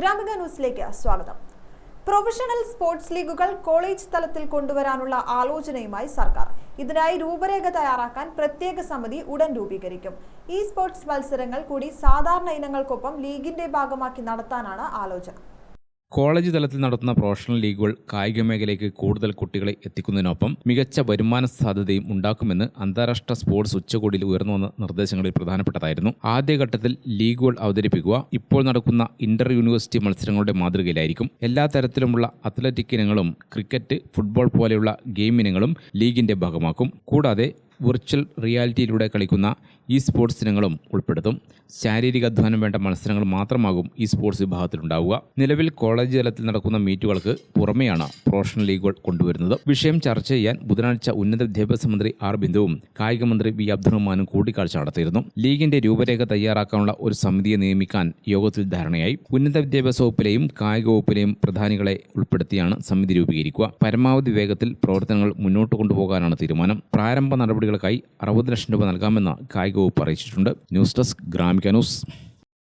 ഗ്രാമിക ന്യൂസിലേക്ക് സ്വാഗതം. Professional sports ലീഗുകൾ college തലത്തിൽ കൊണ്ടുവരാനുള്ള ആലോചനയുമായി സർക്കാർ. ഇതിനായി രൂപരേഖ തയ്യാറാക്കാൻ പ്രത്യേക സമിതി ഉടൻ രൂപീകരിക്കും. ഈ സ്പോർട്സ് മത്സരങ്ങൾ കൂടി സാധാരണ ഇനങ്ങൾക്കൊപ്പം ലീഗിന്റെ ഭാഗമാക്കി നടത്താനാണ് ആലോചന. കോളേജ് തലത്തിൽ നടത്തുന്ന പ്രൊഫഷണൽ ലീഗുകൾ കായിക മേഖലയ്ക്ക് കൂടുതൽ കുട്ടികളെ എത്തിക്കുന്നതിനൊപ്പം മികച്ച വരുമാന സാധ്യതയും ഉണ്ടാക്കുമെന്ന് അന്താരാഷ്ട്ര സ്പോർട്സ് ഉച്ചകോടിയിൽ ഉയർന്നു വന്ന നിർദ്ദേശങ്ങളിൽ പ്രധാനപ്പെട്ടതായിരുന്നു. ആദ്യഘട്ടത്തിൽ ലീഗുകൾ അവതരിപ്പിക്കുക ഇപ്പോൾ നടക്കുന്ന ഇന്റർ യൂണിവേഴ്സിറ്റി മത്സരങ്ങളുടെ മാതൃകയിലായിരിക്കും. എല്ലാ തരത്തിലുമുള്ള അത്ലറ്റിക് ഇനങ്ങളും ക്രിക്കറ്റ് ഫുട്ബോൾ പോലെയുള്ള ഗെയിം ഇനങ്ങളും ലീഗിന്റെ ഭാഗമാക്കും. കൂടാതെ വിർച്വൽ റിയാലിറ്റിയിലൂടെ കളിക്കുന്ന ഈ സ്പോർട്സ് ഇനങ്ങളും ഉൾപ്പെടുത്തും. ശാരീരിക അധ്വാനം വേണ്ട മത്സരങ്ങൾ മാത്രമാകും ഈ സ്പോർട്സ് വിഭാഗത്തിലുണ്ടാവുക. നിലവിൽ കോളേജ് തലത്തിൽ നടക്കുന്ന മീറ്റുകൾക്ക് പുറമെയാണ് പ്രൊഫഷണൽ ലീഗുകൾ കൊണ്ടുവരുന്നത്. വിഷയം ചർച്ച ചെയ്യാൻ ബുധനാഴ്ച ഉന്നത വിദ്യാഭ്യാസ മന്ത്രി ആർ ബിന്ദുവും കായിക മന്ത്രി വി അബ്ദുറഹ്മാനും കൂടിക്കാഴ്ച നടത്തിയിരുന്നു. ലീഗിന്റെ രൂപരേഖ തയ്യാറാക്കാനുള്ള ഒരു സമിതിയെ നിയമിക്കാൻ യോഗത്തിൽ ധാരണയായി. ഉന്നത വിദ്യാഭ്യാസ വകുപ്പിലെയും കായിക വകുപ്പിലെയും പ്രധാനികളെ ഉൾപ്പെടുത്തിയാണ് സമിതി രൂപീകരിക്കുക. പരമാവധി വേഗത്തിൽ പ്രവർത്തനങ്ങൾ മുന്നോട്ട് കൊണ്ടുപോകാനാണ് തീരുമാനം. പ്രാരംഭ നടപടികൾക്കായി അറുപത് ലക്ഷം രൂപ നൽകാമെന്ന് കായിക വകുപ്പ് അറിയിച്ചിട്ടുണ്ട്. News desk Gramika news.